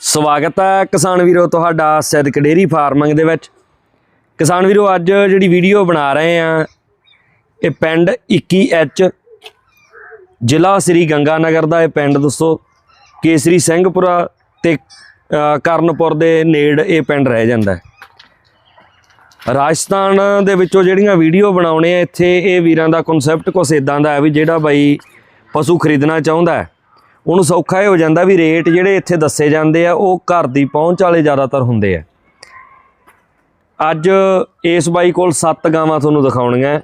ਸਵਾਗਤ ਹੈ ਕਿਸਾਨ ਵੀਰੋ ਤੁਹਾਡਾ ਸਿੱਧਕ ਡੇਰੀ ਫਾਰਮਿੰਗ ਦੇ ਵਿੱਚ। ਕਿਸਾਨ ਵੀਰੋ, ਅੱਜ ਜਿਹੜੀ ਵੀਡੀਓ ਬਣਾ ਰਹੇ ਆ ਇਹ ਪਿੰਡ 21H ਜ਼ਿਲ੍ਹਾ ਸ੍ਰੀ ਗੰਗਾ ਨਗਰ ਦਾ ਇਹ ਪਿੰਡ ਦੱਸੋ। ਕੇਸਰੀ ਸਿੰਘਪੁਰਾ ਤੇ ਕਰਨਪੁਰ ਦੇ ਨੇੜ ਇਹ ਪਿੰਡ ਰਹਿ ਜਾਂਦਾ ਹੈ। ਰਾਜਸਥਾਨ ਦੇ ਵਿੱਚੋਂ ਜਿਹੜੀਆਂ ਵੀਡੀਓ ਬਣਾਉਣੇ ਆ, ਇੱਥੇ ਇਹ ਵੀਰਾਂ ਦਾ ਕਨਸੈਪਟ ਕੁਛ ਇਦਾਂ ਦਾ ਹੈ ਵੀ ਜਿਹੜਾ ਬਾਈ ਪਸ਼ੂ ਖਰੀਦਣਾ ਚਾਹੁੰਦਾ ਹੈ। ਉਹਨੂੰ ਸੌਖਾ ਇਹ ਹੋ ਜਾਂਦਾ ਵੀ ਰੇਟ ਜਿਹੜੇ ਇੱਥੇ ਦੱਸੇ ਜਾਂਦੇ ਆ, ਉਹ ਘਰ ਦੀ ਪਹੁੰਚ ਵਾਲੇ ਜ਼ਿਆਦਾਤਰ ਹੁੰਦੇ ਆ। ਅੱਜ ਇਸ ਬਾਈ ਕੋਲ 7 ਗਾਵਾਂ ਤੁਹਾਨੂੰ ਦਿਖਾਉਣੀਆਂ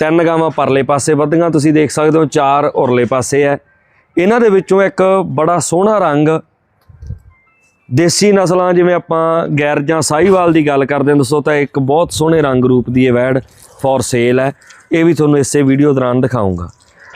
ਤਿੰਨ ਗਾਵਾਂ ਪਰਲੇ ਪਾਸੇ ਵੱਧੀਆਂ, ਤੁਸੀਂ ਦੇਖ ਸਕਦੇ ਹੋ ਚਾਰ ਉਰਲੇ ਪਾਸੇ ਹੈ ਇਹਨਾਂ ਦੇ ਵਿੱਚੋਂ ਇੱਕ ਬੜਾ ਸੋਹਣਾ ਰੰਗ ਦੇਸੀ ਨਸਲਾਂ, ਜਿਵੇਂ ਆਪਾਂ ਗੈਰ ਜਾਂ ਸਾਹੀਵਾਲ ਦੀ ਗੱਲ ਕਰਦੇ ਹਾਂ ਦੋਸਤੋ ਤਾਂ ਇੱਕ ਬਹੁਤ ਸੋਹਣੇ ਰੰਗ ਰੂਪ ਦੀ ਇਹ ਵੈੜ ਫॉर ਸੇਲ ਹੈ ਇਹ ਵੀ ਤੁਹਾਨੂੰ ਇਸੇ ਵੀਡੀਓ ਦੌਰਾਨ ਦਿਖਾਉਂਗਾ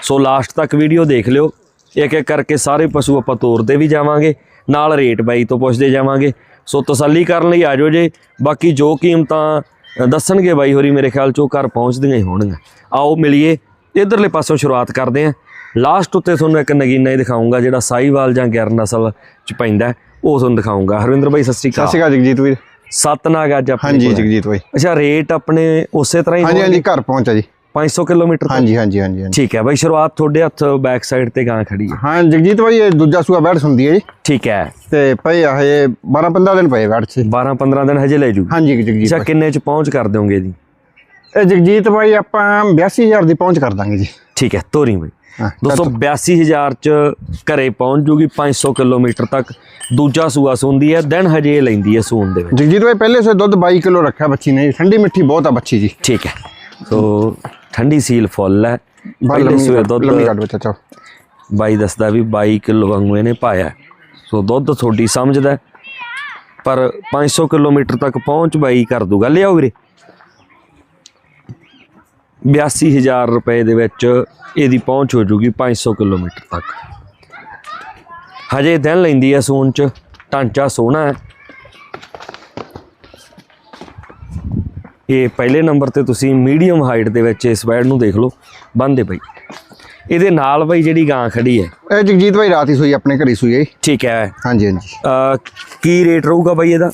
ਸੋ ਲਾਸਟ ਤੱਕ ਵੀਡੀਓ ਦੇਖ ਲਿਓ। ਇੱਕ ਇੱਕ ਕਰਕੇ ਸਾਰੇ ਪਸ਼ੂ ਆਪਾਂ ਤੋਰਦੇ ਵੀ ਜਾਵਾਂਗੇ ਨਾਲ ਰੇਟ ਬਾਈ ਤੋਂ ਪੁੱਛਦੇ ਜਾਵਾਂਗੇ। ਸੋ ਤਸੱਲੀ ਕਰਨ ਲਈ ਆਜੋ ਜੇ। ਬਾਕੀ ਜੋ ਕੀਮਤਾਂ ਦੱਸਣਗੇ ਬਾਈ ਹੋਰੀ ਮੇਰੇ ਖਿਆਲ ਚੋਂ ਘਰ ਪਹੁੰਚਦੀਆਂ ਹੀ ਹੋਣਗੀਆਂ। ਆਓ ਮਿਲੀਏ ਇਧਰਲੇ ਪਾਸੋਂ ਸ਼ੁਰੂਆਤ ਕਰਦੇ ਹਾਂ ਲਾਸਟ ਉੱਤੇ ਤੁਹਾਨੂੰ ਇੱਕ ਨਗੀਨਾ ਹੀ ਦਿਖਾਉਂਗਾ ਜਿਹੜਾ ਸਾਹੀਵਾਲ ਜਾਂ ਗੈਰ ਨਸਲ ਚ ਪੈਂਦਾ ਉਹ ਤੁਹਾਨੂੰ ਦਿਖਾਉਂਗਾ ਹਰਵਿੰਦਰ ਬਾਈ ਸਤਿ ਸ਼੍ਰੀ ਸਤਿ ਅਕਾਲ ਸ਼੍ਰੀ ਅਕਾਲ ਜਗਜੀਤ ਵੀਰ। ਸਤਨਾਗ ਅੱਜ ਆਪਣੇ ਹਾਂਜੀ। ਜਗਜੀਤ ਬਾਈ। ਅੱਛਾ ਰੇਟ ਆਪਣੇ ਉਸੇ ਤਰ੍ਹਾਂ ਹੀ ਹਾਂਜੀ? ਹਾਂਜੀ ਘਰ ਪਹੁੰਚਾ ਜੀ। 500 ਕਿਲੋਮੀਟਰ ਤੱਕ? ਹਾਂਜੀ ਹਾਂਜੀ ਹਾਂਜੀ ਹਾਂਜੀ। ਠੀਕ ਹੈ ਬਾਈ ਸ਼ੁਰੂਆਤ ਤੁਹਾਡੇ ਹੱਥ ਬੈਕ ਸਾਈਡ ਤੇ ਗਾਂ ਖੜੀ ਹੈ। ਹਾਂ ਜਗਜੀਤ ਬਾਈ ਇਹ ਦੂਜਾ ਸੂਆ ਬੈਠ ਹੁੰਦੀ ਹੈ ਜੀ। ਠੀਕ ਹੈ। ਤੇ ਪਏ ਆ ਹਜੇ 12 15 ਦਿਨ ਪਏ ਬੈਠ 'ਚ। 12 15 ਦਿਨ ਹਜੇ ਲੈ ਜੂ? ਹਾਂਜੀ ਜਗਜੀਤ ਅੱਛਾ ਕਿੰਨੇ ਚ ਪਹੁੰਚ ਕਰ ਦਿਓਗੇ ਜੀ ਇਹ ਜਗਜੀਤ ਬਾਈ ਆਪਾਂ 82000 ਦੀ ਪਹੁੰਚ ਕਰ ਦਾਂਗੇ ਜੀ। ਠੀਕ ਹੈ ਤੋਰੀ ਬਾਈ। ਹਾਂ, ਦੋਸਤੋ 82000 ਚ ਘਰੇ ਪਹੁੰਚ ਜੂਗੀ 500 ਕਿਲੋਮੀਟਰ ਤੱਕ। ਦੂਜਾ ਸੂਆ ਸੁੰਦੀ ਹੈ ਦਿਨ ਹਜੇ ਇਹ ਲੈਂਦੀ ਹੈ ਸੂਨ ਦੇ ਵਿੱਚ। ਜਗਜੀਤ ਬਾਈ ਪਹਿਲੇ ਸੇ ਦੁੱਧ 22 ਕਿਲੋ ਰੱਖਿਆ ਬੱਚੀ ਨੇ ਜੀ। ਠੰਡੀ ਮਿੱਠੀ ਬਹੁਤ ਆ ਬੱਚੀ ਜੀ। ਠੀਕ ਹੈ। ਸੋ ਠੰਡੀ ਸੀਲ ਫੁੱਲ ਹੈ। ਪਹਿਲੇ ਕੱਢ- ਦੁੱਧ ਲੰਮੀ ਕੱਢ ਬੱਚਾ ਚਾਓ ਬਾਈ ਦੱਸਦਾ ਵੀ 22 ਕਿਲੋ ਵਾਂਗੂ ਇਹਨੇ ਪਾਇਆ। ਸੋ ਦੁੱਧ ਤੁਹਾਡੀ ਸਮਝਦਾ। ਪਰ 500 ਕਿਲੋਮੀਟਰ ਤੱਕ ਪਹੁੰਚ ਬਾਈ ਕਰ ਦੂਗਾ। ਲਿਆਓ ਵੀਰੇ। 82000 ਰੁਪਏ ਦੇ ਵਿੱਚ ਇਹਦੀ ਪਹੁੰਚ ਹੋ ਜੂਗੀ 500 ਕਿਲੋਮੀਟਰ ਤੱਕ। ਹਜੇ ਦਿਨ ਲੈਂਦੀ ਹੈ ਸੂਨ ਚ। ਢਾਂਚਾ ਸੋਹਣਾ ਹੈ। ਇਹ ਪਹਿਲੇ ਨੰਬਰ ਤੇ ਤੁਸੀਂ ਮੀਡੀਅਮ ਹਾਈਟ ਦੇ ਵਿੱਚ ਇਸ ਬੈਡ ਨੂੰ ਦੇਖ ਲਓ ਬੰਦੇ ਬਈ ਇਹਦੇ ਨਾਲ ਬਈ ਜਿਹੜੀ ਗਾਂ ਖੜੀ ਹੈ। ਇਹ ਜਗਜੀਤ ਬਾਈ ਰਾਤ ਹੀ ਸੂਈ ਆਪਣੇ ਘਰੀ ਸੂਈ ਹੈ। ਠੀਕ ਹੈ। ਹਾਂਜੀ ਹਾਂਜੀ। ਕੀ ਰੇਟ ਰਹੂਗਾ ਬਈ ਇਹਦਾ?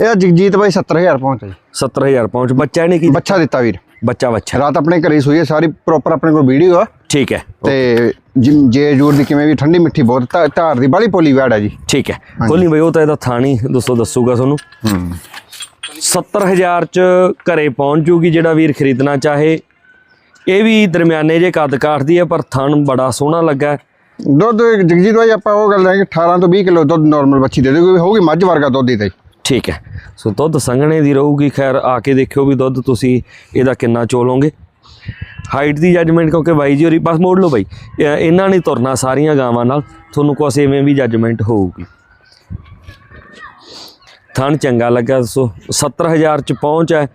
ਇਹ ਜਗਜੀਤ ਬਾਈ 70000 ਪਹੁੰਚ ਜੀ। 70000 ਪਹੁੰਚ ਬੱਚਾ ਨਹੀਂ ਕੀ ਬੱਚਾ ਦਿੱਤਾ ਵੀਰ। ਬੱਚਾ ਬੱਚਾ। ਰਾਤ ਆਪਣੇ ਘਰੇ ਸੂਈ ਹੈ ਸਾਰੀ ਪ੍ਰੋਪਰ ਆਪਣੇ ਕੋਲ ਵੀਡੀਓ ਆ। ਠੀਕ ਹੈ ਤੇ ਜਿ- ਜੂਰ ਦੀ ਕਿਵੇਂ ਵੀ ਠੰਡੀ ਮਿੱਠੀ ਬਹੁਤ ਧਾਰ ਦੀ ਬਾਲੀ ਪੋਲੀ ਵੈੜ ਹੈ ਜੀ। ਠੀਕ ਹੈ। ਨਹੀਂ ਬਈ ਉਹ ਤਾਂ ਇਹਦਾ ਥਾਣੀ ਦੋਸਤੋ ਦੱਸੂਗਾ ਤੁਹਾਨੂੰ। ਹੂੰ। 70000 ਚ ਘਰੇ ਪਹੁੰਚ ਜੂਗੀ ਜਿਹੜਾ ਵੀਰ ਖਰੀਦਣਾ ਚਾਹੇ। ਇਹ ਵੀ ਦਰਮਿਆਨੇ ਜੇ ਕੱਦ ਕਾਠਦੀ ਹੈ ਪਰ ਥਣ ਬੜਾ ਸੋਹਣਾ ਲੱਗਾ। ਦੁੱਧ ਜਗਜੀਤ ਭਾਈ ਆਪਾਂ ਉਹ ਗੱਲ ਹੈ ਕਿ 18 ਤੋਂ 20 ਕਿਲੋ ਦੁੱਧ ਨਾਰਮਲ ਬੱਚੀ ਦੇ ਦੇਗੀ ਹੋਊਗੀ ਮੱਝ ਵਰਗਾ ਦੁੱਧ ਹੀ। ਤੇ ਠੀਕ ਹੈ। ਸੋ ਦੁੱਧ ਸੰਘਣੇ ਦੀ ਰਹੂਗੀ। ਖੈਰ ਆ ਕੇ ਦੇਖਿਓ ਵੀ ਦੁੱਧ ਤੁਸੀਂ ਇਹਦਾ ਕਿੰਨਾ ਚੋਲੋਗੇ। ਹਾਈਟ ਦੀ ਜੱਜਮੈਂਟ ਕਿਉਂਕਿ ਬਾਈ ਜੀ ਹੋਰੀ ਬਸ ਮੋੜ ਲਓ ਬਾਈ। ਇਹ- ਇਹਨਾਂ ਨੇ ਤੁਰਨਾ ਸਾਰੀਆਂ ਗਾਵਾਂ ਨਾਲ। ਤੁਹਾਨੂੰ ਕੁਛ ਐਵੇਂ ਵੀ ਜੱਜਮੈਂਟ ਹੋਊਗੀ। ਥਣ ਚੰਗਾ ਲੱਗਾ ਸੋ 70000 ਚ ਪਹੁੰਚ ਹੈ।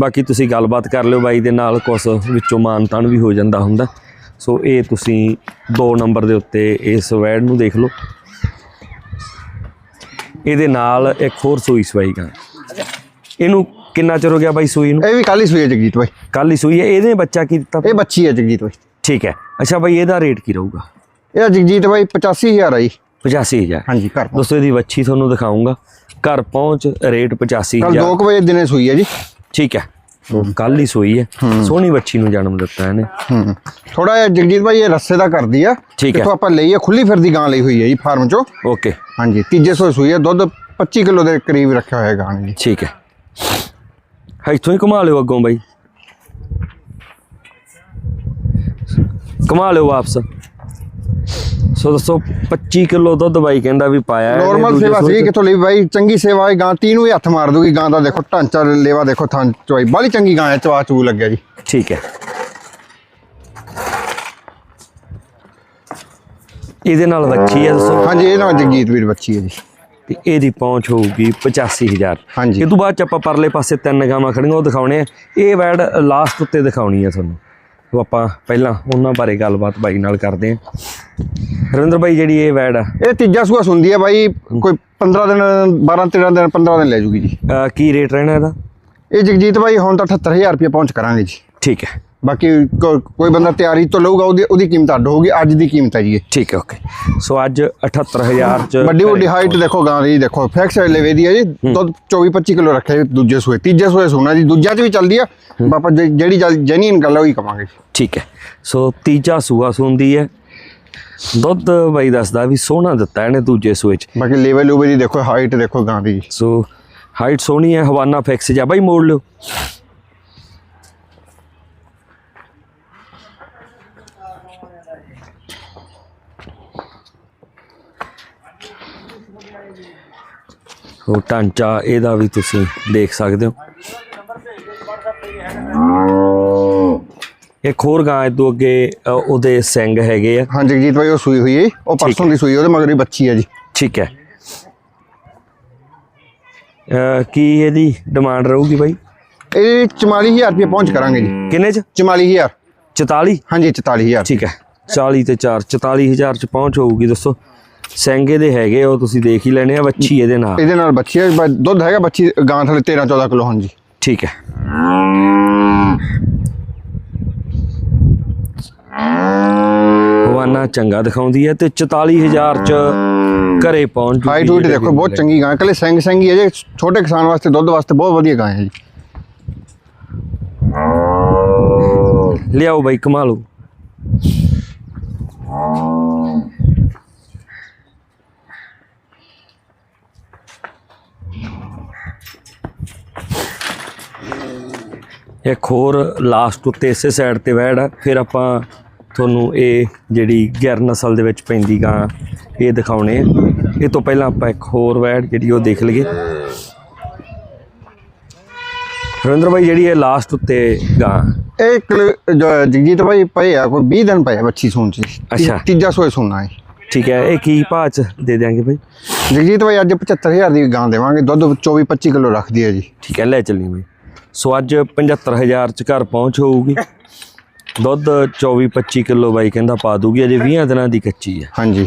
ਬਾਕੀ ਤੁਸੀਂ ਗੱਲਬਾਤ ਕਰ ਲਿਓ ਬਾਈ ਦੇ ਨਾਲ ਕੁਛ ਵਿੱਚੋਂ ਮਾਨ ਤਾਨ ਵੀ ਹੋ ਜਾਂਦਾ ਹੁੰਦਾ। ਸੋ ਇਹ ਤੁਸੀਂ 2 ਨੰਬਰ ਦੇ ਉੱਤੇ ਇਸ ਵੈਡ ਨੂੰ ਦੇਖ ਲਓ। ਇਹਦੇ ਨਾਲ ਇੱਕ ਹੋਰ ਸੂਈ ਸਵਾਈ ਗਾ। ਇਹਨੂੰ ਕਿੰਨਾ ਚਿਰ ਹੋ ਗਿਆ ਬਾਈ ਸੂਈ ਨੂੰ? ਇਹ ਵੀ ਕੱਲ ਹੀ ਸੂਈ ਹੈ ਜਗਜੀਤ ਭਾਈ ਕੱਲ ਹੀ ਸੂਈ ਹੈ ਇਹਦੇ ਬੱਚਾ ਕੀ ਦਿੱਤਾ? ਇਹ ਬੱਚੀ ਹੈ ਜਗਜੀਤ ਭਾਈ ਠੀਕ ਹੈ। ਅੱਛਾ ਬਾਈ ਇਹਦਾ ਰੇਟ ਕੀ ਰਹੂਗਾ? ਇਹ ਜਗਜੀਤ ਭਾਈ 85000 ਆ ਜੀ। 85000 ਹਾਂਜੀ ਘਰ ਪਹੁੰਚ। ਦੋਸਤੋ ਇਹਦੀ ਵੱਛੀ ਤੁਹਾਨੂੰ ਦਿਖਾਉਂਗਾ। ਘਰ ਪਹੁੰਚ ਰੇਟ ਕੱਲ 85000 2 ਵਜੇ ਦਿਨੇ ਸੂਈ ਹੈ ਜੀ। ਠੀਕ ਹੈ। ਕੱਲ ਹੀ ਸੂਈ ਹੈ। ਸੋਹਣੀ ਵੱਛੀ ਨੂੰ ਜਨਮ ਦਿੱਤਾ ਇਹਨੇ। ਥੋੜਾ ਜਿਹਾ ਜਗਜੀਤ ਭਾਈ ਇਹ ਰੱਸੇ ਦਾ ਕਰਦੀ ਆ। ਠੀਕ ਹੈ। ਇੱਥੋਂ ਆਪਾਂ ਲਈ ਆ ਖੁੱਲੀ ਫਿਰਦੀ ਗਾਂ ਲਈ ਹੋਈ ਹੈ ਜੀ ਫਾਰਮ ਚੋਂ। ਓਕੇ। ਹਾਂਜੀ ਤੀਜੇ ਸੋਏ ਸੂਈ ਹੈ ਦੁੱਧ 25 ਕਿਲੋ ਦੇ ਕਰੀਬ ਰੱਖਿਆ ਹੋਇਆ ਗਾਂ ਨੇ ਠੀਕ ਹੈ ਇੱਥੋਂ ਹੀ ਘੁਮਾ ਲਿਓ ਅੱਗੋਂ ਬਾਈ। ਘੁਮਾ ਲਿਓ ਵਾਪਸ। ਸੋ ਦੋਸਤੋ 25 ਕਿਲੋ ਦੁੱਧ ਬਾਈ ਕਹਿੰਦਾ ਵੀ ਪਾਇਆ ਨਾਰਮਲ ਦੂਜੇ ਸੇਵਾ ਸੀ। ਕਿਥੋਂ ਲਈ ਬਾਈ? ਚੰਗੀ ਸੇਵਾ ਹੈ ਗਾਂ 30 ਨੂੰ ਹੀ ਹੱਥ ਮਾਰ ਦੂਗੀ। ਗਾਂ ਦਾ ਦੇਖੋ ਢਾਂਚਾ ਲੇਵਾ ਦੇਖੋ ਥਾਂ ਚਵਾਈ ਬਾਲੀ ਚੰਗੀ ਗਾਂ ਹੈ ਚਵਾ ਚੂ ਲੱਗਿਆ ਜੀ। ਠੀਕ ਹੈ। ਇਹਦੇ ਨਾਲ ਵੱਛੀ ਹੈ ਦੋਸਤੋ ਹਾਂਜੀ ਇਹ ਨਾ ਜਗਜੀਤ ਵੀਰ ਬੱਚੀ ਹੈ ਜੀ। ਤੇ ਇਹਦੀ ਪਹੁੰਚ ਹੋਊਗੀ 85000 ਹਾਂਜੀ। ਇਹ ਤੋਂ ਬਾਅਦ ਚ ਆਪਾਂ ਪਰਲੇ ਪਾਸੇ ਤਿੰਨ ਗਾਵਾਂ ਖੜੀਆਂ ਉਹ ਦਿਖਾਉਣੇ ਆ। ਇਹ ਵੈਡ ਲਾਸਟ ਉੱਤੇ ਦਿਖਾਉਣੀ ਆ ਤੁਹਾਨੂੰ। ਉਹ ਆਪਾਂ ਪਹਿਲਾਂ ਉਹਨਾਂ ਬਾਰੇ ਗੱਲਬਾਤ ਬਾਈ ਨਾਲ ਕਰਦੇ ਆ। ਰਵਿੰਦਰ ਬਾਈ ਜਿਹੜੀ ਇਹ ਵੈਡ ਆ। ਇਹ ਤੀਜਾ ਸੂਆ ਸੁੰਦੀ ਹੈ ਬਾਈ ਕੋਈ 15 ਦਿਨ 12 13 ਦਿਨ 15 ਦਿਨ ਲੈ ਜੂਗੀ ਜੀ। ਅਹ ਕੀ ਰੇਟ ਰਹਿਣਾ ਇਹਦਾ? ਇਹ ਜਗਜੀਤ ਬਾਈ ਹੁਣ ਤਾਂ 78000 ਰੁਪਏ ਪਹੁੰਚ ਕਰਾਂਗੇ ਜੀ। ਠੀਕ ਹੈ। ਬਾਕੀ ਕੋ- ਕੋਈ ਬੰਦਾ ਤਿਆਰੀ ਤੋਂ ਲਊਗਾ ਉਹਦੀ ਉਹਦੀ ਕੀਮਤ ਅੱਡ ਹੋਊਗੀ ਅੱਜ ਦੀ ਕੀਮਤ ਹੈ ਜੀ ਇਹ। ਠੀਕ ਹੈ ਓਕੇ ਸੋ ਅੱਜ 78000 ਚ ਵੱਡੀ ਵੱਡੀ ਹਾਈਟ ਦੇਖੋ ਗਾਂ ਦੀ ਦੇਖੋ ਫੈਕਸ ਲੈਵੇ ਦੀ ਹੈ ਜੀ ਦੁੱਧ 24 25 ਕਿਲੋ ਰੱਖਿਆ ਜੀ ਦੂਜੇ ਸੂਏ ਤੀਜੇ ਸੂਏ ਸੁਣਾ ਜੀ ਦੂਜਾ ਚ ਵੀ ਚੱਲਦੀ ਆ ਬਾਪਾ ਜਿਹੜੀ ਜੈਨੂਇਨ ਗੱਲ ਹੈ ਉਹੀ ਕਵਾਂਗੇ ਠੀਕ ਹੈ। ਸੋ ਤੀਜਾ ਸੂਆ ਸੁੰਦੀ ਹੈ ਦੁੱਧ ਬਾਈ ਦੱਸਦਾ ਵੀ ਸੋਹਣਾ ਦਿੱਤਾ ਇਹਨੇ ਦੂਜੇ ਸੂਏ ਚ। ਬਾਕੀ ਲੈਵਲ ਲੂਵੇ ਦੀ ਦੇਖੋ ਹਾਈਟ ਦੇਖੋ ਗਾਂ ਦੀ। ਸੋ ਹਾਈਟ ਸੋਹਣੀ ਹੈ ਹਵਾਨਾ ਫਿਕਸ ਜਾ ਬਾਈ ਮੋੜ ਲਿਓ। ਉਹ ਟਾਂਚਾ ਇਹਦਾ ਵੀ ਤੁਸੀਂ ਦੇਖ ਸਕਦੇ ਹੋ। ਇੱਕ ਹੋਰ ਗਾਂ ਇਦੋਂ ਅੱਗੇ ਅ, ਉਹਦੇ ਸਿੰਘ ਹੈਗੇ ਆ। ਹਾਂ ਜਗਜੀਤ ਭਾਈ ਉਹ ਸੂਈ ਹੋਈ ਹੈ ਉਹ ਪਰਸੋਂ ਦੀ ਸੂਈ ਉਹਦੇ ਮਗਰ ਹੀ ਬੱਚੀ ਹੈ ਜੀ। ਠੀਕ ਹੈ। ਅ, ਕੀ ਇਹਦੀ ਡਿਮਾਂਡ ਰਹੂਗੀ ਬਾਈ? ਇਹ 44000 ਰੁਪਏ ਪਹੁੰਚ ਕਰਾਂਗੇ ਜੀ। ਕਿੰਨੇ ਚ? 44000 44 ਹਾਂਜੀ 44000 ਠੀਕ ਹੈ। 40 ਤੇ 4 44000 ਚ ਪਹੁੰਚ ਹੋਊਗੀ ਦੱਸੋ। ਸੈਂਗੇ ਦੇ ਹੈਗੇ ਉਹ ਤੁਸੀਂ ਦੇਖ ਹੀ ਲੈਣੇ ਆ ਵੱਛੀ ਇਹਦੇ ਨਾਲ। ਇਹਦੇ ਨਾਲ ਬੱਚੀ ਹੈ ਬ- ਦੁੱਧ ਹੈਗਾ ਬੱਚੀ ਗਾਂ ਥਲੇ 13 14 ਕਿਲੋ ਹਾਂਜੀ। ਠੀਕ ਹੈ। ਹਵਾਨਾ ਚੰਗਾ ਦਿਖਾਉਂਦੀ ਹੈ ਤੇ 44000 ਚ ਘਰੇ ਪਹੁੰਚ ਜੂਗੀ ਹਾਈਟ ਹੂਟ ਦੇਖੋ ਬਹੁਤ ਚੰਗੀ ਗਾਂ ਇਕੱਲੇ ਸਿੰਘ ਸਿੰਘ ਹੀ ਹੈ ਜੀ ਛੋਟੇ ਕਿਸਾਨ ਵਾਸਤੇ ਦੁੱਧ ਵਾਸਤੇ ਬਹੁਤ ਵਧੀਆ ਗਾਂ ਹੈ ਜੀ। ਲਿਆਓ ਬਾਈ ਕਮਾ ਲਓ ਇੱਕ ਹੋਰ ਲਾਸਟ ਉੱਤੇ ਇਸੇ ਸਾਈਡ ਤੇ ਵੈੜ ਆ ਫਿਰ ਆਪਾਂ ਤੁਹਾਨੂੰ ਇਹ ਜਿਹੜੀ ਗੈਰ ਨਸਲ ਦੇ ਵਿੱਚ ਪੈਂਦੀ ਗਾਂ ਇਹ ਦਿਖਾਉਣੇ ਆ। ਇਹ ਤੋਂ ਪਹਿਲਾਂ ਆਪਾਂ ਇੱਕ ਹੋਰ ਵੈੜ ਜਿਹੜੀ ਉਹ ਦੇਖ ਲਈਏ। ਹਰਿੰਦਰ ਭਾਈ ਜਿਹੜੀ ਇਹ ਲਾਸਟ ਉੱਤੇ ਗਾਂ। ਇਹ ਜਗਜੀਤ ਭਾਈ ਪਏ ਆ ਕੋਈ 20 ਦਿਨ ਪਏ ਆ ਬੱਚੀ ਸੂਣ ਚ। ਅੱਛਾ। ਤੀਜਾ ਸੋਏ ਸੁਣਨਾ ਹੈ ਠੀਕ ਹੈ ਇਹ ਕੀ ਭਾਅ ਚ ਦੇ ਦਿਆਂਗੇ ਭਾਈ ਜਗਜੀਤ ਭਾਈ ਅੱਜ 75000 ਦੀ ਗਾਂ ਦੇਵਾਂਗੇ। ਦੁੱਧ 24 25 ਕਿਲੋ ਰੱਖਦੀ ਹੈ ਜੀ। ਠੀਕ ਹੈ ਲੈ ਚੱਲੀ ਬਈ। ਸੋ ਅੱਜ 75000 ਚ ਘਰ ਪਹੁੰਚ ਹੋਊਗੀ। ਦੁੱਧ 24 25 ਕਿਲੋ ਬਾਈ ਕਹਿੰਦਾ ਪਾ ਦੂਗੀ ਅਜੇ 20 ਦਿਨਾਂ ਦੀ ਕੱਚੀ ਹੈ ਹਾਂਜੀ।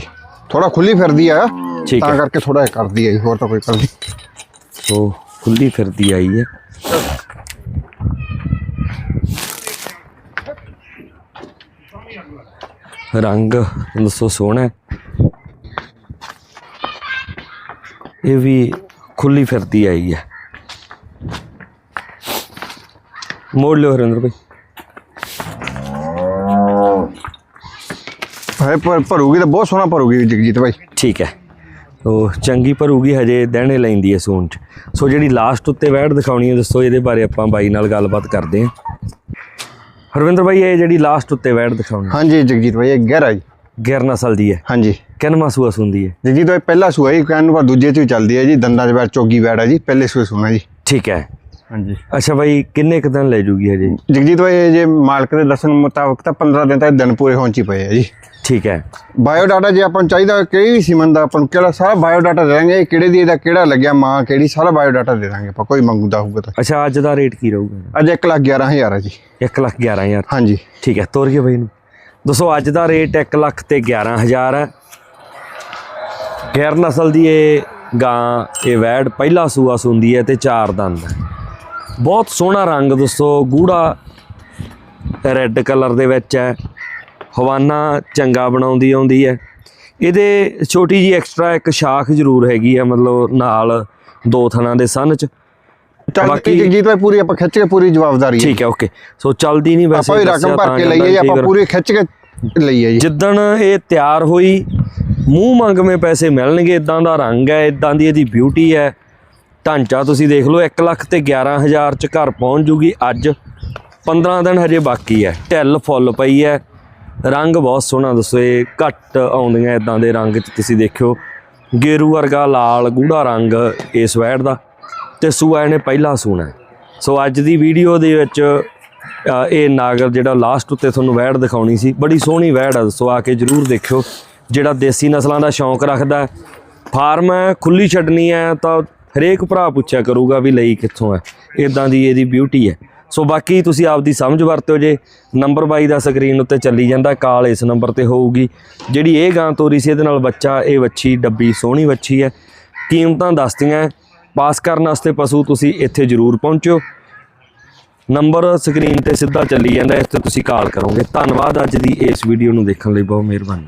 ਥੋੜਾ ਖੁੱਲੀ ਫਿਰਦੀ ਆ। ਠੀਕ ਤਾਂ। ਕਰਕੇ ਥੋੜਾ ਕਰਦੀ ਹੈ ਹੋਰ ਤਾਂ ਕੋਈ ਕਰਦੀ ਸੋ ਖੁੱਲੀ ਫਿਰਦੀ ਆਈ ਹੈ। ਰੰਗ ਦੱਸੋ ਸੋਹਣਾ। ਇਹ ਵੀ ਖੁੱਲੀ ਫਿਰਦੀ ਆਈ ਹੈ। ਮੋੜ ਲਿਓ ਹਰਿੰਦਰ ਭਾਈ। ਹੈ ਪਰ ਭਰੂਗੀ ਤਾਂ ਬਹੁਤ ਸੋਹਣਾ ਭਰੂਗੀ ਜਗਜੀਤ ਭਾਈ ਠੀਕ ਹੈ। ਉਹ ਚੰਗੀ ਭਰੂਗੀ ਹਜੇ ਦਹਿਣੇ ਲੈਂਦੀ ਹੈ ਸੂਣ ਚ। ਸੋ ਜਿਹੜੀ ਲਾਸਟ ਉੱਤੇ ਵੈੜ ਦਿਖਾਉਣੀ ਹੈ ਦੱਸੋ ਇਹਦੇ ਬਾਰੇ ਆਪਾਂ ਬਾਈ ਨਾਲ ਗੱਲਬਾਤ ਕਰਦੇ ਹਾਂ। ਹਰਵਿੰਦਰ ਭਾਈ ਇਹ ਜਿਹੜੀ ਲਾਸਟ ਉੱਤੇ ਵੈੜ ਦਿਖਾਉਣੀ ਹਾਂਜੀ ਜਗਜੀਤ ਭਾਈ ਇਹ ਗਹਿਰਾ ਜੀ। ਗਿਰ ਨਸਲ ਦੀ ਹੈ। ਹਾਂਜੀ। ਕਿੰਨਵਾਂ ਸੂਆ ਸੁੰਦੀ ਹੈ? ਜਗਜੀਤ ਭਾਈ ਪਹਿਲਾ ਸੂਆ ਹੀ ਕਹਿਣ ਨੂੰ ਪਰ ਦੂਜੇ ਚ ਵੀ ਚੱਲਦੀ ਹੈ ਜੀ ਦੰਦਾਂ ਦੇ ਬਾਹਰ ਚੋਗੀ ਬੈੜ ਹੈ ਜੀ ਪਹਿਲੇ ਸੂਏ ਸੁਣਾ ਜੀ। ਠੀਕ ਹੈ। ਹਾਂਜੀ। ਅੱਛਾ ਭਾਈ ਕਿੰਨੇ ਕੁ ਦਿਨ ਲੈ ਜੂਗੀ ਹਜੇ? ਜਗਜੀਤ ਭਾਈ ਜੇ ਮਾਲਕ ਦੇ ਦੱਸਣ ਮੁਤਾਬਕ ਤਾਂ 15 ਦਿਨ ਤੱਕ ਦਿਨ ਪੂਰੇ ਹੋਣ ਚ ਹੀ ਪਏ ਆ ਜੀ। ਠੀਕ ਹੈ। ਬਾਇਓ ਡਾਟਾ ਜੇ ਆਪਾਂ ਨੂੰ ਚਾਹੀਦਾ ਕਿਹੜੀ ਵੀ ਸੀਮਨ ਦਾ ਆਪਾਂ ਨੂੰ ਕਿਹੜਾ ਸਾਰਾ ਬਾਇਓ ਡਾਟਾ ਦੇ ਦਾਂਗੇ ਕਿਹੜੇ ਦੀ ਇਹਦਾ ਕਿਹੜਾ ਲੱਗਿਆ ਮਾਂ ਕਿਹੜੀ ਸਾਰਾ ਬਾਇਓ ਡਾਟਾ ਦੇ ਦਾਂਗੇ ਆਪਾਂ ਕੋਈ ਮੰਗਦਾ ਹੋਊਗਾ ਤਾਂ। ਅੱਛਾ ਅੱਜ ਦਾ ਰੇਟ ਕੀ ਰਹੂਗਾ? ਅੱਜ 1 ਲੱਖ 11000 ਹੈ ਜੀ। 1 ਲੱਖ 11000 ਹਾਂਜੀ। ਠੀਕ ਹੈ ਤੋਰ ਕੇ ਬਾਈ ਨੂੰ। ਦੱਸੋ ਅੱਜ ਦਾ ਰੇਟ 1 ਲੱਖ ਤੇ 11000 ਹੈ। ਗੈਰ ਨਸਲ ਦੀ ਇਹ ਗਾਂ ਇਹ ਵੈੜ ਪਹਿਲਾ ਸੂਆ ਸੁੰਦੀ ਹੈ ਤੇ ਚਾਰ ਦੰਦ ਹੈ। ਬਹੁਤ ਸੋਹਣਾ ਰੰਗ ਦੱਸੋ ਗੂੜਾ ਰੈੱਡ ਕਲਰ ਦੇ ਵਿੱਚ ਹੈ। ਹਵਾਨਾ ਚੰਗਾ ਬਣਾਉਂਦੀ ਆਉਂਦੀ ਹੈ। ਇਹਦੇ ਛੋਟੀ ਜੀ ਐਕਸਟਰਾ ਇੱਕ ਸ਼ਾਖ ਜ਼ਰੂਰ ਹੈਗੀ ਹੈ ਮਤਲਬ ਨਾਲ ਦੋ ਥਣਾਂ ਦੇ ਸੰਨ ਚ। ਬਾਕੀ- ਜਗਜੀਤ ਭਾਈ ਪੂਰੀ ਆਪਾਂ ਖਿੱਚ ਕੇ ਪੂਰੀ ਜਵਾਬਦਾਰੀ ਹੈ। ਠੀਕ ਹੈ ਓਕੇ ਸੋ ਚਲਦੀ ਨਹੀਂ ਵੈਸੇ ਆਪਾਂ ਰਕਮ ਭਰ ਕੇ ਲਈਏ ਆਪਾਂ ਪੂਰੀ ਖਿੱਚ ਕੇ ਲਈਏ ਜੀ। ਜਿੱਦਣ ਇਹ ਤਿਆਰ ਹੋਈ ਮੂੰਹ ਮੰਗਵੇਂ ਪੈਸੇ ਮਿਲਣਗੇ ਇਦਾਂ ਦਾ ਰੰਗ ਹੈ ਇਦਾਂ ਦੀ ਇਹਦੀ ਬਿਊਟੀ ਹੈ। ਢਾਂਚਾ ਤੁਸੀਂ ਦੇਖ ਲਓ 1 ਲੱਖ ਤੇ 11000 ਚ ਘਰ ਪਹੁੰਚ ਜੂਗੀ। ਅੱਜ 15 ਦਿਨ ਹਜੇ ਬਾਕੀ ਹੈ। ਢਿੱਲ ਫੁੱਲ ਪਈ ਹੈ। ਰੰਗ ਬਹੁਤ ਸੋਹਣਾ ਦੱਸੋ, ਇਹ ਘੱਟ ਆਉਂਦੀਆਂ ਇਦਾਂ ਦੇ ਰੰਗ ਚ ਤੁਸੀਂ ਦੇਖਿਓ। ਗੇਰੂ ਵਰਗਾ ਲਾਲ ਗੂੜਾ ਰੰਗ ਇਸ ਵੈੜ ਦਾ। ਤੇ ਸੂਆ ਇਹਨੇ ਪਹਿਲਾ ਸੂਣਾ ਸੋ ਅੱਜ ਦੀ ਵੀਡੀਓ ਦੇ ਵਿੱਚ ਇਹ ਨਾਗਰ ਜਿਹੜਾ ਲਾਸਟ ਉੱਤੇ ਤੁਹਾਨੂੰ ਵੈੜ ਦਿਖਾਉਣੀ ਸੀ, ਬੜੀ ਸੋਹਣੀ ਵੈੜ ਹੈ ਸੋ ਆ ਕੇ ਜਰੂਰ ਦੇਖਿਓ। ਜਿਹੜਾ ਦੇਸੀ ਨਸਲਾਂ ਦਾ ਸ਼ੌਂਕ ਰੱਖਦਾ ਫਾਰਮ ਹੈ ਖੁੱਲੀ ਛੱਡਣੀ ਹੈ ਤਾਂ ਹਰੇਕ ਭਰਾ ਪੁੱਛਿਆ ਕਰੂਗਾ ਵੀ ਲਈ ਕਿੱਥੋਂ ਹੈ ਇਦਾਂ ਦੀ ਇਹਦੀ ਬਿਊਟੀ ਹੈ। ਸੋ ਬਾਕੀ ਤੁਸੀਂ ਆਪਦੀ ਸਮਝ ਵਰਤਿਓ ਜੇ ਨੰਬਰ 22 ਦਾ ਸਕਰੀਨ ਉੱਤੇ ਚੱਲੀ ਜਾਂਦਾ, ਕਾਲ ਇਸ ਨੰਬਰ ਤੇ ਹੋਊਗੀ। ਜਿਹੜੀ ਇਹ ਗਾਂ ਤੋਰੀ ਸੀ, ਇਹਦੇ ਨਾਲ ਬੱਚਾ, ਇਹ ਵੱਛੀ, ਡੱਬੀ, ਸੋਹਣੀ ਵੱਛੀ ਹੈ। ਕੀਮਤਾਂ ਦੱਸਦੀਆਂ ਪਾਸ ਕਰਨ ਵਾਸਤੇ ਪਸ਼ੂ ਤੁਸੀਂ ਇੱਥੇ ਜ਼ਰੂਰ ਪਹੁੰਚਿਓ। ਨੰਬਰ ਸਕਰੀਨ ਤੇ ਸਿੱਧਾ ਚੱਲੀ ਜਾਂਦਾ, ਇਸ ਤੇ ਤੁਸੀਂ ਕਾਲ ਕਰੋਗੇ। ਧੰਨਵਾਦ ਅੱਜ ਦੀ ਇਸ ਵੀਡੀਓ ਨੂੰ ਦੇਖਣ ਲਈ, ਬਹੁਤ ਮਿਹਰਬਾਨੀ।